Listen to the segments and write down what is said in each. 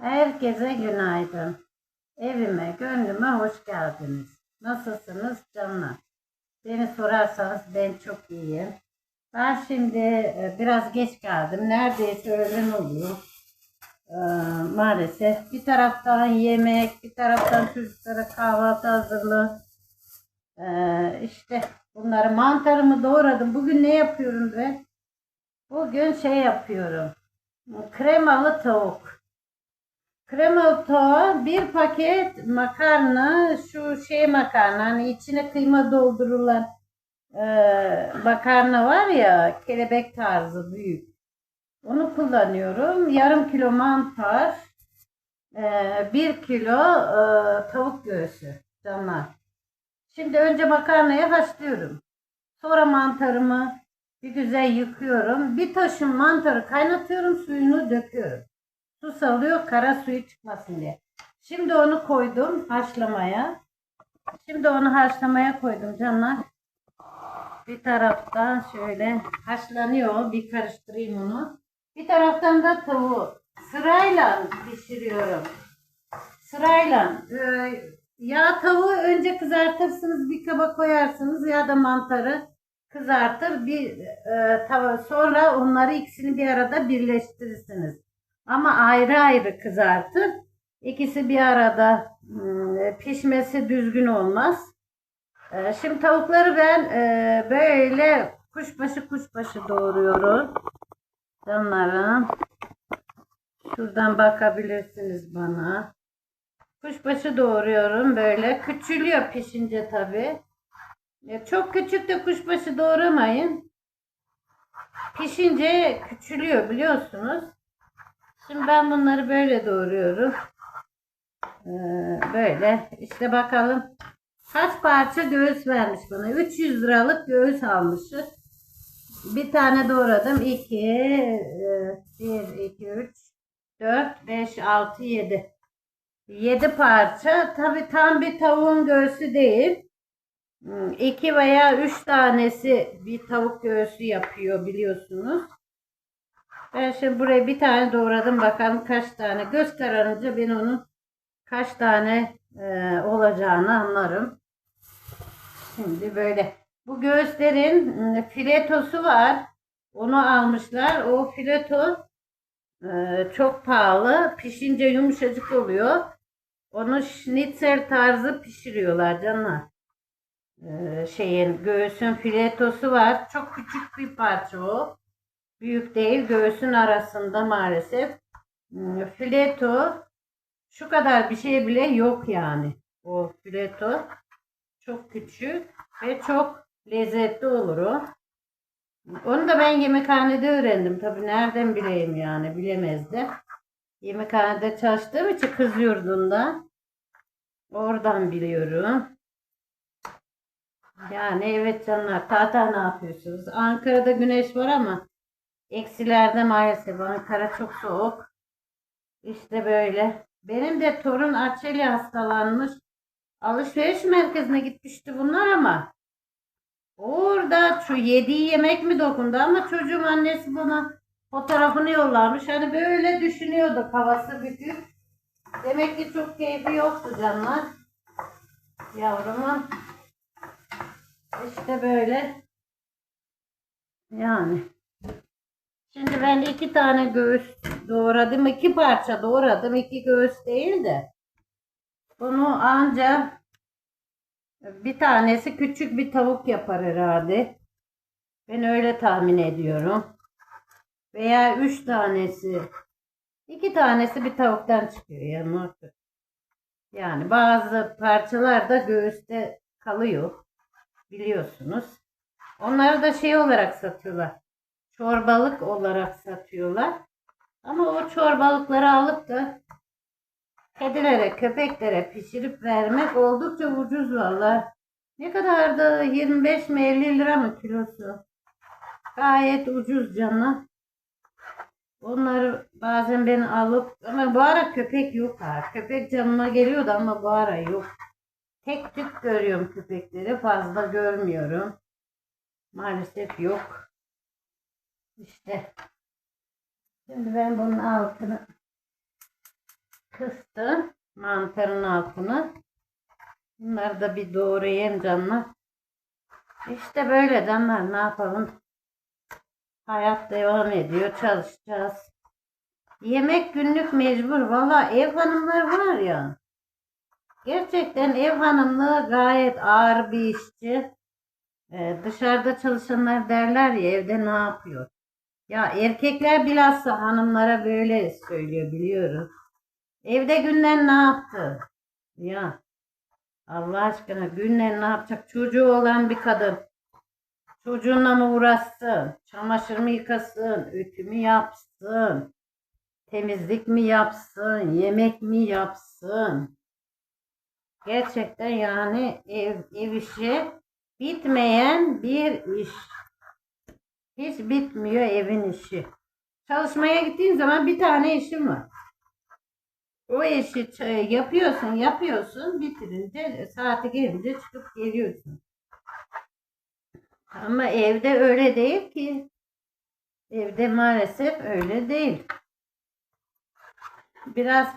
Herkese günaydın. Evime, gönlüme hoş geldiniz. Nasılsınız canlar? Beni sorarsanız ben çok iyiyim. Ben şimdi e, biraz geç geldim. Neredeyse öğlen oluyor. Ee, maalesef. Bir taraftan yemek, bir taraftan çocuklara kahvaltı hazırlığı. Ee, işte bunları mantarımı doğradım. Bugün ne yapıyorum ben? Bugün şey yapıyorum. Kremalı tavuk. Kremalı tavuğa bir paket makarna, şu şey makarna, hani içine kıyma doldurulan e, makarna var ya, kelebek tarzı büyük. Onu kullanıyorum. Yarım kilo mantar, e, bir kilo e, tavuk göğsü canlar. Şimdi önce makarnayı haşlıyorum. Sonra mantarımı bir güzel yıkıyorum. Bir taşın mantarı kaynatıyorum, suyunu döküyorum. Su salıyor kara suyu çıkmasın diye. Şimdi onu koydum haşlamaya. Şimdi onu haşlamaya koydum canlar. Bir taraftan şöyle haşlanıyor. Bir karıştırayım onu. Bir taraftan da tavuğu sırayla pişiriyorum. Sırayla. Ee, ya tavuğu önce kızartırsınız bir kaba koyarsınız ya da mantarı kızartır bir e, tava sonra onları ikisini bir arada birleştirirsiniz. Ama ayrı ayrı kızartır. İkisi bir arada hmm, pişmesi düzgün olmaz. Ee, Şimdi tavukları ben e, böyle kuşbaşı kuşbaşı doğruyorum. Canlarım. Şuradan bakabilirsiniz bana. Kuşbaşı doğruyorum böyle. Küçülüyor pişince tabi. Çok küçük de kuşbaşı doğramayın. Pişince küçülüyor biliyorsunuz. Şimdi ben bunları böyle doğruyorum. Ee, böyle. İşte bakalım. Kaç parça göğüs vermiş bana. 300 liralık göğüs almışız. Bir tane doğradım. 2, 1, 2, 3, 4, 5, 6, 7. 7 parça. Tabi tam bir tavuğun göğsü değil. 2 veya 3 tanesi bir tavuk göğsü yapıyor biliyorsunuz. Ben şimdi buraya bir tane doğradım. Bakalım kaç tane. Göz kararınca ben onun kaç tane e, olacağını anlarım. Şimdi böyle. Bu göğüslerin e, filetosu var. Onu almışlar. O fileto e, çok pahalı. Pişince yumuşacık oluyor. Onu schnitzel tarzı pişiriyorlar canlar. E, şeyin göğsün filetosu var. Çok küçük bir parça o. Büyük değil. Göğsün arasında maalesef. Hmm, Fileto şu kadar bir şey bile yok yani. O fileto çok küçük ve çok lezzetli olur o. Onu da ben yemekhanede öğrendim. Tabii nereden bileyim yani bilemezdim. Yemekhanede çalıştığım için kız yurdunda. Oradan biliyorum. Yani evet canlar. Tata ne yapıyorsunuz? Ankara'da güneş var ama eksilerde maalesef. Ankara çok soğuk. İşte böyle. Benim de torun Açeli hastalanmış. Alışveriş merkezine gitmişti bunlar ama orada şu yediği yemek mi dokundu ama çocuğun annesi bana fotoğrafını yollamış. Hani böyle düşünüyordu havası bütün. Demek ki çok keyfi yoktu canlar. Yavrumun. İşte böyle. Yani. Şimdi ben iki tane göğüs doğradım. iki parça doğradım. iki göğüs değil de. Bunu anca bir tanesi küçük bir tavuk yapar herhalde. Ben öyle tahmin ediyorum. Veya üç tanesi. iki tanesi bir tavuktan çıkıyor yani muhakkak. Yani bazı parçalar da göğüste kalıyor. Biliyorsunuz. Onları da şey olarak satıyorlar çorbalık olarak satıyorlar. Ama o çorbalıkları alıp da kedilere, köpeklere pişirip vermek oldukça ucuz valla. Ne kadardı? 25 mi 50 lira mı kilosu? Gayet ucuz canım. Onları bazen ben alıp ama bu ara köpek yok ha. Köpek canıma geliyordu ama bu ara yok. Tek tük görüyorum köpekleri fazla görmüyorum. Maalesef yok. İşte. Şimdi ben bunun altını kıstım mantarın altını. Bunları da bir doğrayayım canlar. İşte böyle canlar ne yapalım. Hayat devam ediyor. Çalışacağız. Yemek günlük mecbur. Valla ev hanımları var ya. Gerçekten ev hanımlığı gayet ağır bir işçi. Ee, dışarıda çalışanlar derler ya evde ne yapıyor? Ya erkekler bilhassa hanımlara böyle söylüyor biliyoruz. Evde günler ne yaptı? Ya Allah aşkına günler ne yapacak? Çocuğu olan bir kadın. Çocuğunla mı uğraşsın? Çamaşır mı yıkasın? Ütü mü yapsın? Temizlik mi yapsın? Yemek mi yapsın? Gerçekten yani ev, ev işi bitmeyen bir iş. Hiç bitmiyor evin işi. Çalışmaya gittiğin zaman bir tane işin var. O işi ç- yapıyorsun, yapıyorsun, bitirince saati gelince çıkıp geliyorsun. Ama evde öyle değil ki. Evde maalesef öyle değil. Biraz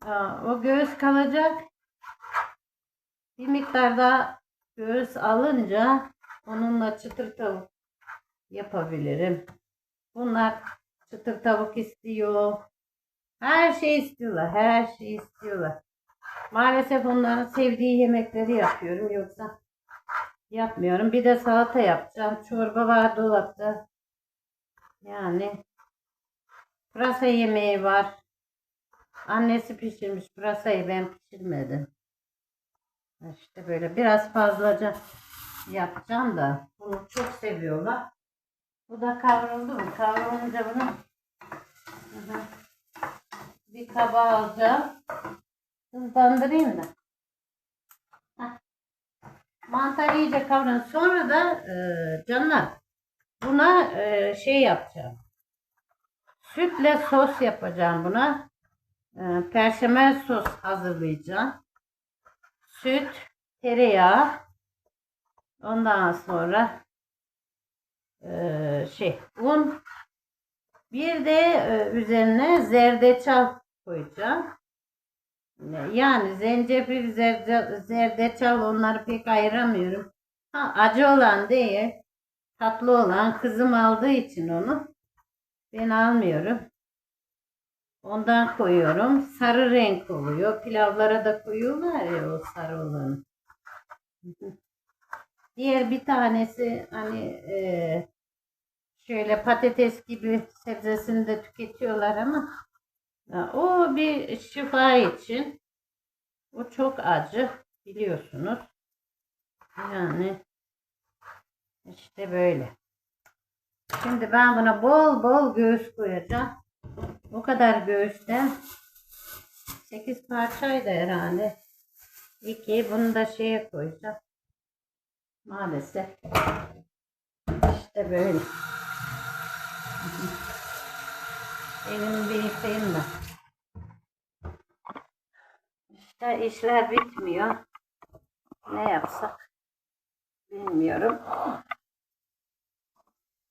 aa, o göğüs kalacak. Bir miktar daha göğüs alınca onunla çıtır tavuk yapabilirim. Bunlar çıtır tavuk istiyor. Her şey istiyorlar. Her şey istiyorlar. Maalesef onların sevdiği yemekleri yapıyorum. Yoksa yapmıyorum. Bir de salata yapacağım. Çorba var dolapta. Yani pırasa yemeği var. Annesi pişirmiş pırasayı ben pişirmedim. İşte böyle biraz fazlaca yapacağım da bunu çok seviyorlar. Bu da kavruldu mu? Kavrulunca bunu bir kaba alacağım. Hızlandırayım da. Heh. Mantar iyice kavrulun. Sonra da e, canlar buna e, şey yapacağım. Sütle sos yapacağım buna. E, perşemel sos hazırlayacağım. Süt, tereyağı. Ondan sonra e, şey un. Bir de e, üzerine zerdeçal koyacağım. Yani zencefil, zerde, zerdeçal onları pek ayıramıyorum. Ha, acı olan değil, tatlı olan kızım aldığı için onu ben almıyorum. Ondan koyuyorum. Sarı renk oluyor. Pilavlara da koyuyorlar ya o sarı olanı. Diğer bir tanesi hani e, şöyle patates gibi sebzesini de tüketiyorlar ama o bir şifa için. O çok acı biliyorsunuz. Yani işte böyle. Şimdi ben buna bol bol göğüs koyacağım. O kadar göğüsten 8 parçaydı herhalde. 2 bunu da şeye koyacağım. Maalesef. İşte böyle. Elimi bir yıkayayım da. İşte işler bitmiyor. Ne yapsak bilmiyorum.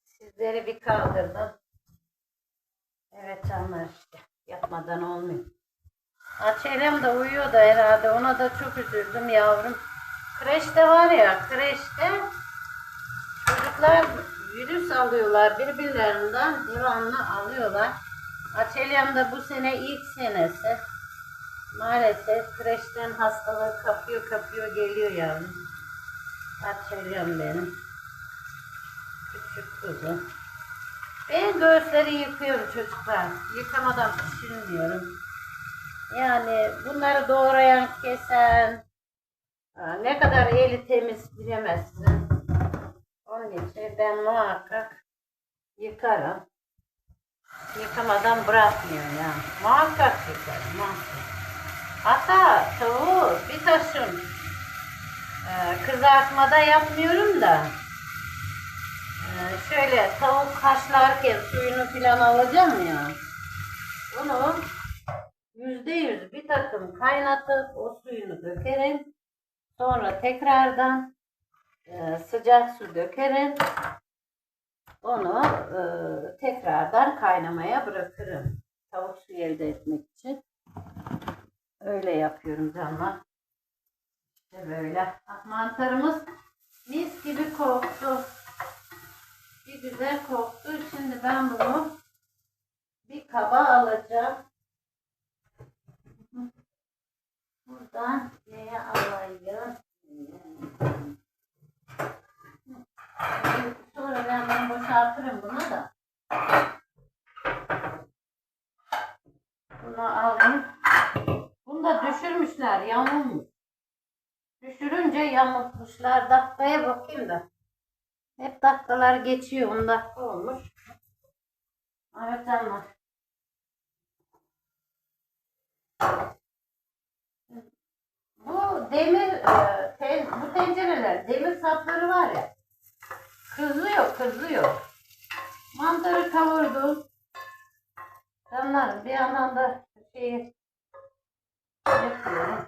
Sizleri bir kaldırdım. Evet canlar işte. Yatmadan olmuyor. Açelem de uyuyor da herhalde. Ona da çok üzüldüm yavrum. Kreşte var ya kreşte çocuklar virüs alıyorlar birbirlerinden devamlı alıyorlar. Açelyam da bu sene ilk senesi. Maalesef kreşten hastalığı kapıyor kapıyor geliyor yavrum. Açelyam benim. Küçük kuzum. Ben göğüsleri yıkıyorum çocuklar. Yıkamadan pişirmiyorum. Yani bunları doğrayan, kesen, ne kadar eli temiz bilemezsin. Onun için ben muhakkak yıkarım. Yıkamadan bırakmıyorum yani. Muhakkak yıkarım, muhakkak. Hatta tavuğu bir taşım e, kızartmada yapmıyorum da ee, şöyle tavuk haşlarken suyunu filan alacağım ya. Bunu yüzde yüz bir takım kaynatıp o suyunu dökerim. Sonra tekrardan e, sıcak su dökerim. Onu e, tekrardan kaynamaya bırakırım. Tavuk suyu elde etmek için. öyle yapıyorum canlar. İşte böyle. Ah, Mantarımız mis gibi koktu. Bir güzel koktu. Şimdi ben bunu bir kaba alacağım. Buradan neye alayım? Sonra ben bunu boşaltırım buna da. Bunu aldım. Bunu da düşürmüşler yamulmuş. Düşürünce yamultmuşlar. Dakikaya bakayım da. Hep dakikalar geçiyor. 10 dakika olmuş. Evet canlar. Bu demir e, bu tencereler demir sapları var ya kızıyor kızıyor. Mantarı kavurdum. Canlarım bir yandan da şeyi yapıyorum.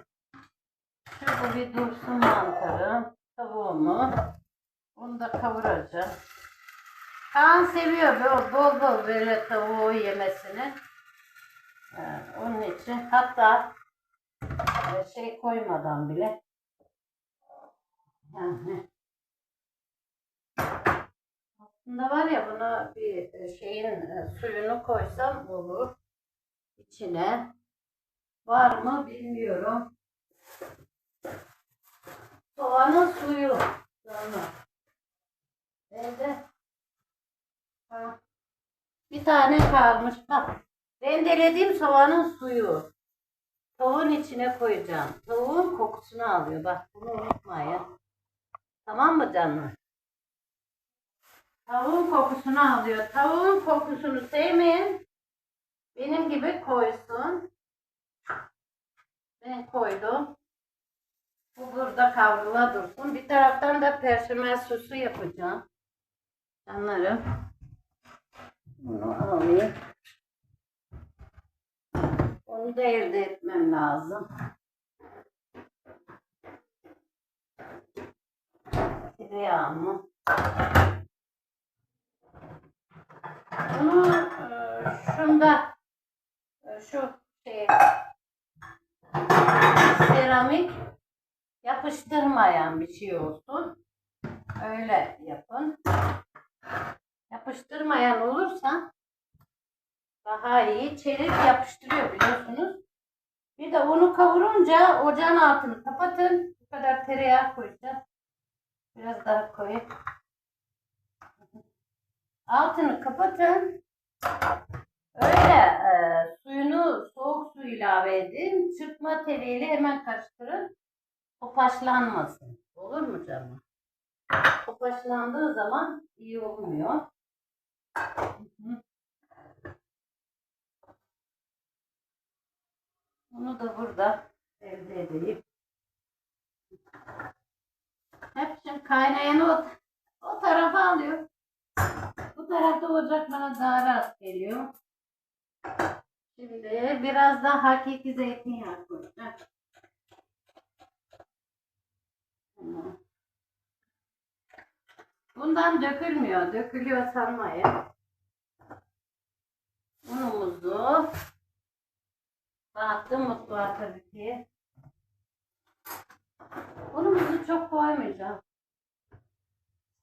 Şu bu bir dursun mantarı. Tavuğumu. Onu da kavuracağım. Kaan seviyor bol bol, bol böyle tavuğu yemesini. Ee, onun için hatta e, şey koymadan bile yani aslında var ya buna bir e, şeyin e, suyunu koysam olur içine var mı bilmiyorum soğanın suyu sonra evde ha, bir tane kalmış bak rendelediğim soğanın suyu Tavuğun içine koyacağım. Tavuğun kokusunu alıyor. Bak bunu unutmayın. Tamam mı canlar? Tavuğun kokusunu alıyor. Tavuğun kokusunu sevmeyen benim gibi koysun. Ben koydum. Bu burada kavrula dursun. Bir taraftan da perşemel sosu yapacağım. Canlarım. Bunu alayım. Onu da elde etmem lazım. Tereyağımı. Bunu e, şunda e, şu şey seramik yapıştırmayan bir şey olsun. Öyle yapın. Yapıştırmayan olursa daha iyi. Çelik yapıştırıyor biliyorsunuz. Bir de onu kavurunca ocağın altını kapatın. Bu kadar tereyağı koyacağız. Biraz daha koyayım. Altını kapatın. Öyle e, suyunu soğuk su ilave edin. Çırpma teliyle hemen karıştırın. Topaşlanmasın. Olur mu canım? Topaşlandığı zaman iyi olmuyor. Bunu da burada elde edeyim. Hep şimdi kaynayanı o, o tarafa alıyor. Bu tarafta ocak bana daha rahat geliyor. Şimdi biraz da hakiki zeytinyağı koyacağım. Tamam. Bundan dökülmüyor. Dökülüyor sanmayın. Unumuzu Dağıttım mutfağa tabii ki. Unumuzu çok koymayacağım.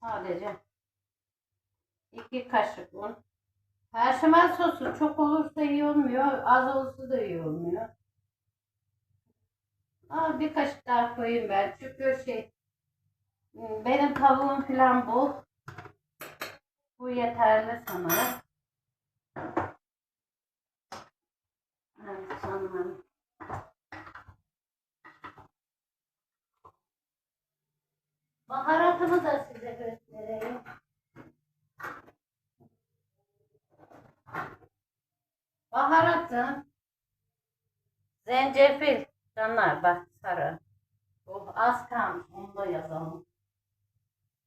Sadece iki kaşık un. Perşemel sosu çok olursa iyi olmuyor. Az olursa da iyi olmuyor. Aa, bir kaşık daha koyayım ben. Çünkü şey benim tavuğum falan bol. Bu yeterli sanırım. Evet sanırım. Baharatımı da size göstereyim. Baharatım zencefil canlar bak sarı. Oh az kalmış onu da yazalım.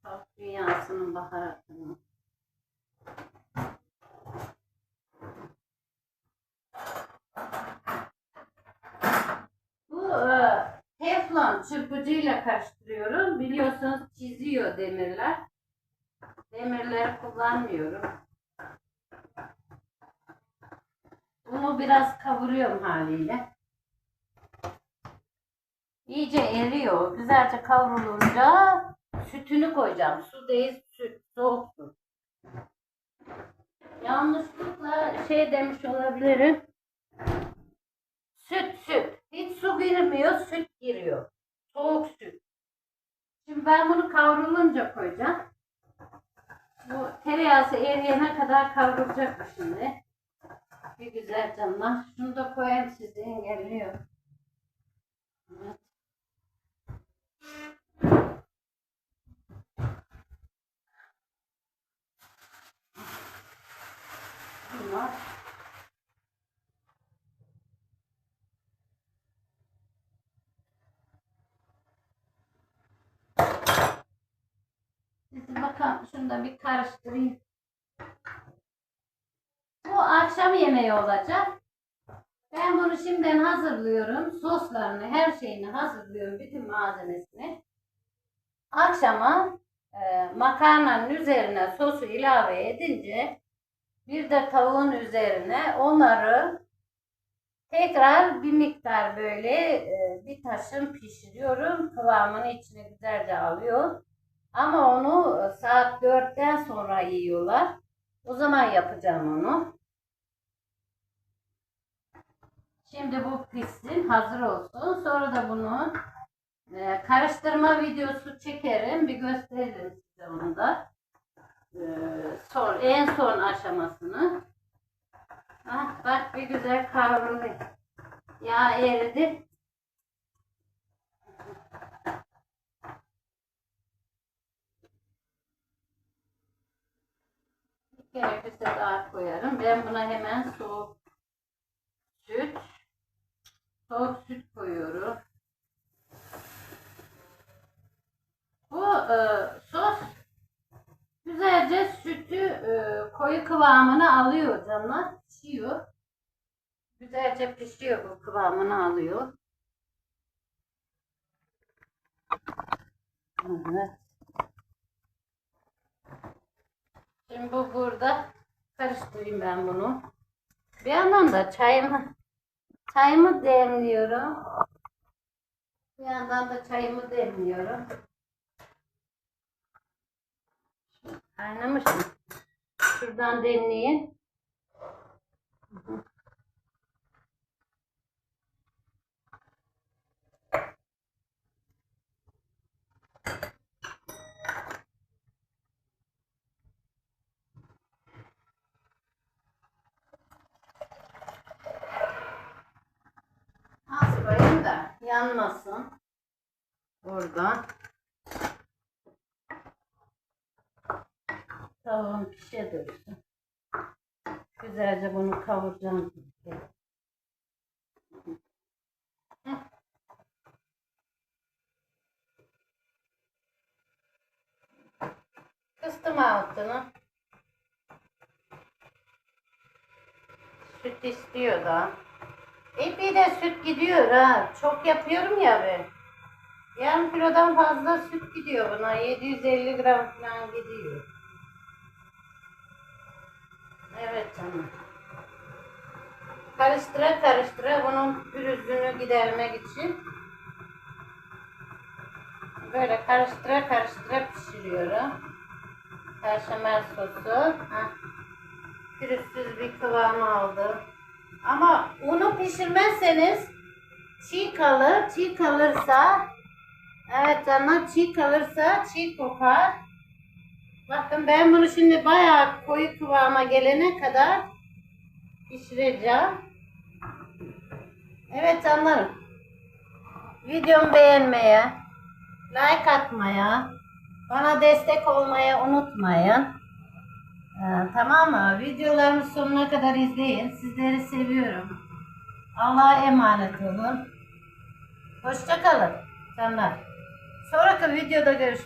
Tat dünyasının baharatını. Bu e, teflon çırpıcıyla karıştırıyorum. Biliyorsunuz çiziyor demirler. Demirleri kullanmıyorum. Bunu biraz kavuruyorum haliyle. İyice eriyor. Güzelce kavrulunca sütünü koyacağım. Su değil süt. Soğuk su. Yanlışlıkla şey demiş olabilirim. Süt süt. Hiç su girmiyor, süt giriyor. Soğuk süt. Şimdi ben bunu kavrulunca koyacağım. Bu tereyağısı eriyene kadar kavrulacak bu şimdi. Bir güzel canlar. Şunu da koyayım sizi engelliyor. Evet. Bunlar. Siz bakın şunu da bir karıştırayım. Bu akşam yemeği olacak. Ben bunu şimdiden hazırlıyorum. Soslarını, her şeyini hazırlıyorum. Bütün malzemesini. Akşama e, makarnanın üzerine sosu ilave edince bir de tavuğun üzerine onları tekrar bir miktar böyle e, bir taşın pişiriyorum. Kıvamını içine güzelce alıyor. Ama onu saat 4'ten sonra yiyorlar. O zaman yapacağım onu. Şimdi bu pişsin, hazır olsun. Sonra da bunu e, karıştırma videosu çekerim. Bir gösteririm size onu da. E, son, en son aşamasını. Ah, bak bir güzel kavruluyor. Yağ eridi. Gerekirse daha koyarım. Ben buna hemen soğuk süt, soğuk süt koyuyorum. Bu e, sos güzelce sütü e, koyu kıvamını alıyor canlar. Pişiyor. Güzelce pişiyor bu kıvamını alıyor. Evet. Şimdi bu burada. Karıştırayım ben bunu. Bir yandan da çayımı çayımı demliyorum. Bir yandan da çayımı demliyorum. Kaynamış mı? Şuradan demleyeyim. Az koyayım da yanmasın. Burada. Tavuğum pişe dursun. Güzelce bunu kavuracağım. Kıstım altını. Süt istiyor da. Epey de süt gidiyor ha. Çok yapıyorum ya ben. Yarım kilodan fazla süt gidiyor buna. 750 gram falan gidiyor. Evet canım. Karıştıra karıştıra bunun pürüzünü gidermek için böyle karıştıra karıştıra pişiriyorum. Kaşamel sosu. Heh. Pürüzsüz bir kıvamı aldı. Ama unu pişirmezseniz çiğ kalır. Çiğ kalırsa evet canlar çiğ kalırsa çiğ kokar. Bakın ben bunu şimdi bayağı koyu kıvama gelene kadar pişireceğim. Evet canlarım. Videomu beğenmeye, like atmaya, bana destek olmayı unutmayın. Tamam mı? Videolarımı sonuna kadar izleyin. Sizleri seviyorum. Allah'a emanet olun. Hoşçakalın canlar. Sonraki videoda görüşürüz.